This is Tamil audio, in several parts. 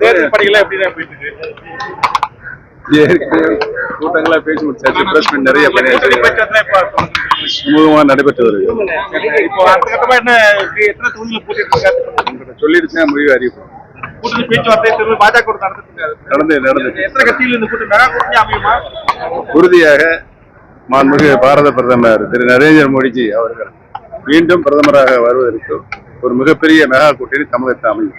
தேர்தல் பணிகள் எப்படி போயிட்டு இருக்கு ஏற்கனவே கூட்டங்களா பேசி முடிச்சாச்சு பிரஸ் மீட் நிறைய கூட்டணி பண்ணியாச்சு. பேச்சுவார்த்தை இப்ப தொடங்குது. சுமூகமா நடைபெற்று வருகிறது இப்போ அடுத்த கட்டமா என்ன இருக்கு? எத்தனை தொகுதியில போட்டிட்டு இருக்காரு உங்கள்கிட்ட சொல்லிடுச்சுன்னா முடிவு அறிவிப்போம். கூட்டணி பேச்சுவார்த்தை திரும்ப பாஜக கூட நடந்துட்டு இருக்காரு நடந்து நடந்து எத்தனை கட்சியில் இந்த கூட்டணி மெகா கூட்டணி அமையுமா? உறுதியாக மாண்புமிகு பாரத பிரதமர் திரு நரேந்திர மோடிஜி அவர்கள் மீண்டும் பிரதமராக வருவதற்கு ஒரு மிகப்பெரிய மெகா கூட்டணி தமிழகத்தில் அமையும்.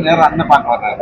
நேரம் அண்ணன் பார்க்க வர்றாரு